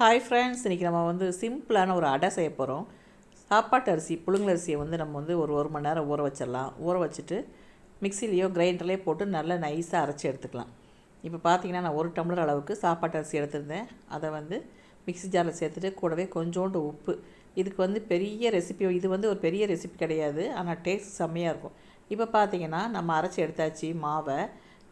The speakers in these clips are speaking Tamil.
ஹாய் ஃப்ரெண்ட்ஸ் இன்றைக்கி நம்ம வந்து சிம்பிளான ஒரு அடை செய்ய போகிறோம் சாப்பாட்டு அரிசி புழுங்கலரிசியை வந்து நம்ம வந்து ஒரு ஒரு மணி நேரம் ஊற வச்சிடலாம். ஊற வச்சுட்டு மிக்சிலேயோ கிரைண்டர்லேயோ போட்டு நல்லா நைஸாக அரைச்சி எடுத்துக்கலாம். இப்போ பார்த்தீங்கன்னா நான் ஒரு டம்ளர் அளவுக்கு சாப்பாட்டு அரிசி எடுத்திருந்தேன். அதை வந்து மிக்ஸி ஜாரில் சேர்த்துட்டு கூடவே கொஞ்சோண்டு உப்பு. இதுக்கு வந்து பெரிய ரெசிபி இது வந்து ஒரு பெரிய ரெசிபி கிடையாது. ஆனால் டேஸ்ட் செம்மையாக இருக்கும். இப்போ பார்த்தீங்கன்னா நம்ம அரைச்சி எடுத்தாச்சு மாவை.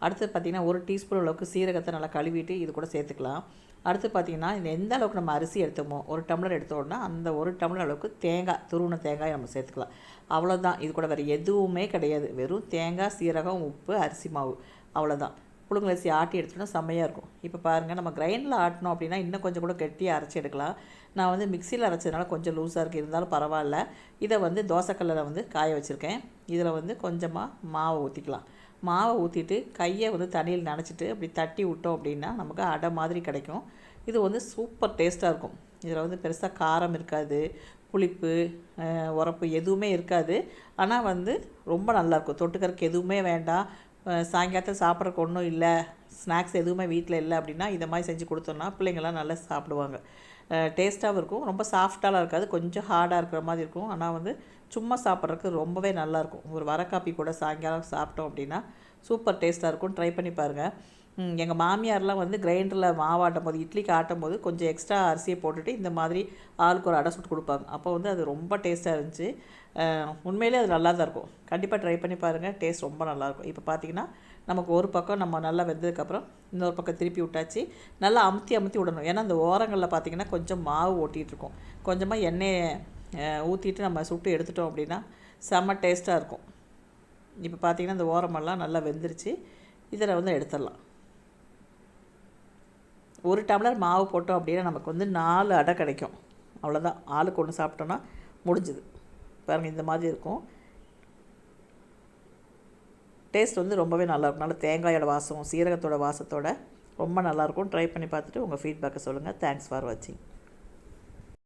அடுத்து பார்த்திங்கன்னா ஒரு டீஸ்பூன் அளவுக்கு சீரகத்தை நல்லா கழுவிட்டு இது கூட சேர்த்துக்கலாம். அடுத்து பார்த்திங்கன்னா இந்த எந்த அளவுக்கு நம்ம அரிசி எடுத்தோமோ ஒரு டம்ளர் எடுத்தோம்னா அந்த ஒரு டம்ளர் அளவுக்கு தேங்காய் துருவின தேங்காய் நம்ம சேர்த்துக்கலாம். அவ்வளோதான் இது கூட வேறு எதுவுமே கிடையாது. வெறும் தேங்காய் சீரகம் உப்பு அரிசி மாவு. அவ்வளோதான் புழுங்கலரிசி ஆட்டி எடுத்தோம்னா செம்மையாக இருக்கும். இப்போ பாருங்கள் நம்ம கிரைண்டில் ஆட்டினோம் அப்படின்னா இன்னும் கொஞ்சம் கூட கெட்டியாக அரைச்சி எடுக்கலாம். நான் வந்து மிக்சியில் அரைச்சதுனால கொஞ்சம் லூஸாக இருக்குது இருந்தாலும் பரவாயில்ல. இதை வந்து தோசைக்கல்லில் வந்து காய வச்சுருக்கேன். இதில் வந்து கொஞ்சமாக மாவை ஊற்றிக்கலாம் மாவை ஊற்றிட்டு கையை வந்து தண்ணியில் நனைச்சிட்டு அப்படி தட்டி விட்டோம் அப்படின்னா நமக்கு அடை மாதிரி கிடைக்கும். இது வந்து சூப்பர் டேஸ்ட்டாக இருக்கும். இதில் வந்து பெருசாக காரம் இருக்காது புளிப்பு உரப்பு எதுவுமே இருக்காது. ஆனால் வந்து ரொம்ப நல்லாயிருக்கும் தொட்டுக்கறக்கு எதுவுமே வேண்டாம். சாயங்காலத்தில் சாப்பிட்றக்கு ஒன்றும் இல்லை. ஸ்நாக்ஸ் எதுவுமே வீட்டில் இல்லை அப்படின்னா இதை மாதிரி செஞ்சு கொடுத்தோன்னா பிள்ளைங்கள்லாம் நல்லா சாப்பிடுவாங்க. டேஸ்ட்டாகவும் இருக்கும். ரொம்ப சாஃப்டாலாம் இருக்காது. கொஞ்சம் ஹார்டாக இருக்கிற மாதிரி இருக்கும். ஆனால் வந்து சும்மா சாப்பிட்றதுக்கு ரொம்பவே நல்லாயிருக்கும் ஒரு வர காப்பி கூட சாயங்காலம் சாப்பிட்டோம் அப்படின்னா சூப்பர் டேஸ்ட்டாக இருக்கும். ட்ரை பண்ணி பாருங்கள் எங்கள் மாமியார்லாம் வந்து கிரைண்டரில் மாவாட்டும் போது இட்லிக்கு ஆட்டும் போது கொஞ்சம் எக்ஸ்ட்ரா அரிசியை போட்டுட்டு இந்த மாதிரி ஆளுக்கு ஒரு அடை சுட்டு கொடுப்பாங்க. அப்போ வந்து அது ரொம்ப டேஸ்ட்டாக இருந்துச்சு. உண்மையிலே அது நல்லா தான் இருக்கும். கண்டிப்பாக ட்ரை பண்ணி பாருங்கள் டேஸ்ட் ரொம்ப நல்லாயிருக்கும் இப்போ பார்த்தீங்கன்னா நமக்கு ஒரு பக்கம் நம்ம நல்லா வெந்ததுக்கப்புறம் இன்னொரு பக்கம் திருப்பி விட்டாச்சு. நல்லா அமுத்தி அமுத்தி விடணும். ஏன்னா அந்த ஓரங்களில் பார்த்திங்கன்னா கொஞ்சம் மாவு ஓட்டிகிட்ருக்கும் கொஞ்சமாக எண்ணெயை ஊற்றிட்டு நம்ம சுட்டு எடுத்துட்டோம் அப்படின்னா செம்ம டேஸ்ட்டாக இருக்கும். இப்போ பார்த்திங்கன்னா இந்த ஓரமெல்லாம் நல்லா வெந்துருச்சு. இதில் வந்து எடுத்துடலாம். ஒரு டம்ளர் மாவு போட்டோம் அப்படின்னா நமக்கு வந்து நாலு அடை கிடைக்கும். அவ்வளோதான் ஆளுக்கு ஒன்று சாப்பிட்டோன்னா முடிஞ்சுது. பாருங்கள் இந்த மாதிரி இருக்கும். டேஸ்ட் வந்து ரொம்பவே நல்லாயிருக்கும் நல்லா தேங்காயோட வாசம் சீரகத்தோட வாசத்தோட ரொம்ப நல்லாயிருக்கும் ட்ரை பண்ணி பார்த்துட்டு உங்கள் ஃபீட்பேக்கை சொல்லுங்கள் தேங்க்ஸ் ஃபார் வாட்சிங்